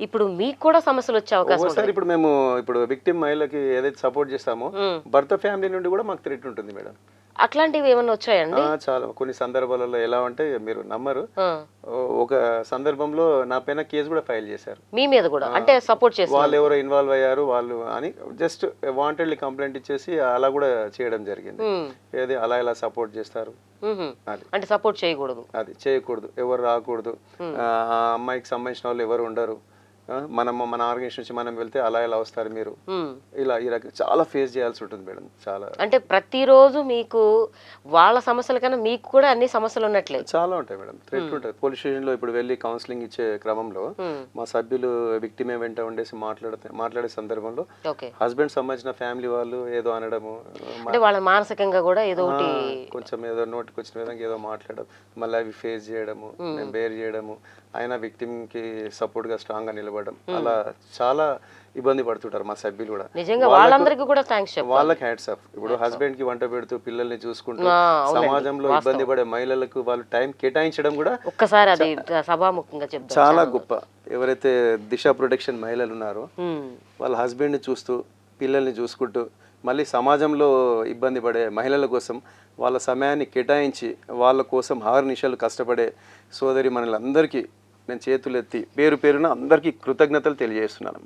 ఇప్పుడు మీకు కూడా సమస్యలు వచ్చే అవకాశం ఇప్పుడు మేము ఇప్పుడు విక్టిమ్ మహిళకి ఏదైతే సపోర్ట్ చేస్తామో. భర్త ఫ్యామిలీ నుండి కూడా మాకు థ్రెట్ ఉంటుంది మేడం. అట్లాంటివి ఏమైనా వచ్చాయండి? చాలా. కొన్ని సందర్భాలలో ఎలా అంటే మీరు నమ్మరు. ఒక సందర్భంలో నా పైన కేసు కూడా ఫైల్ చేశారు. మీ మీద కూడా? అంటే సపోర్ట్ చేసి వాళ్ళు? ఎవరో ఇన్వాల్వ్ అయ్యారు వాళ్ళు అని జస్ట్ వాంటెడ్లీ కంప్లైంట్ ఇచ్చేసి అలా కూడా చేయడం జరిగింది. ఏది అలా ఇలా సపోర్ట్ చేస్తారు? అంటే సపోర్ట్ చేయకూడదు. అది. చేయకూడదు. ఎవరు రాకూడదు. ఆ అమ్మాయికి సంబంధించిన వాళ్ళు ఎవరు ఉండరు. ఆ, మనం మన ఆర్గనైజేషన్ నుంచి మనం వెళ్తే అలా ఇలా వస్తారు మీరు. ఇలా ఈ రకంగా చాలా ఫేస్ చేయాల్సి ఉంటుంది మేడం చాలా. అంటే ప్రతిరోజు మీకు వాళ్ళ సమస్యల కన్నా మీకు కూడా అన్ని సమస్యలు ఉన్నట్లే? చాలా ఉంటాయి మేడం థ్రెట్ ఉంటుంది పోలీస్ స్టేషన్లో ఇప్పుడు వెళ్ళి కౌన్సిలింగ్ ఇచ్చే క్రమంలో. మా సభ్యులు విక్టిమే వెంట ఉండేసి మాట్లాడితే మాట్లాడే సందర్భంలో హస్బెండ్ సంబంధించిన ఫ్యామిలీ వాళ్ళు ఏదో అనడము అంటే వాళ్ళ మానసికంగా కూడా ఏదో ఒకటి కొంచెం ఏదో నోటికి వచ్చిన విధంగా ఏదో మాట్లాడడం మళ్ళీ అవి ఫేస్ చేయడము బేర్ చేయడము. ఆయన victim కి సపోర్ట్గా స్ట్రాంగ్గా నిలబడడం అలా చాలా ఇబ్బంది పడుతుంటారు మా సభ్యులు కూడా. నిజంగా వాళ్ళందరికీ కూడా థ్యాంక్స్ వాళ్ళకి హ్యాట్స్ ఆఫ్ ఇప్పుడు హస్బెండ్కి వంట పెడుతూ పిల్లల్ని చూసుకుంటూ. సమాజంలో ఇబ్బంది పడే మహిళలకు వాళ్ళు టైం కేటాయించడం కూడా ఒక్కసారి అది సభాముఖంగా చెప్తాం చాలా గొప్ప. ఎవరైతే దిశ ప్రొటెక్షన్ మహిళలు ఉన్నారో. వాళ్ళ హస్బెండ్ని చూస్తూ పిల్లల్ని చూసుకుంటూ మళ్ళీ సమాజంలో ఇబ్బంది పడే మహిళల కోసం వాళ్ళ సమయాన్ని కేటాయించి వాళ్ళ కోసం ఆరు నిమిషాలు కష్టపడే సోదరి మనలందరికీ నేను చేతులెత్తి పేరు పేరున అందరికీ కృతజ్ఞతలు తెలియజేస్తున్నాను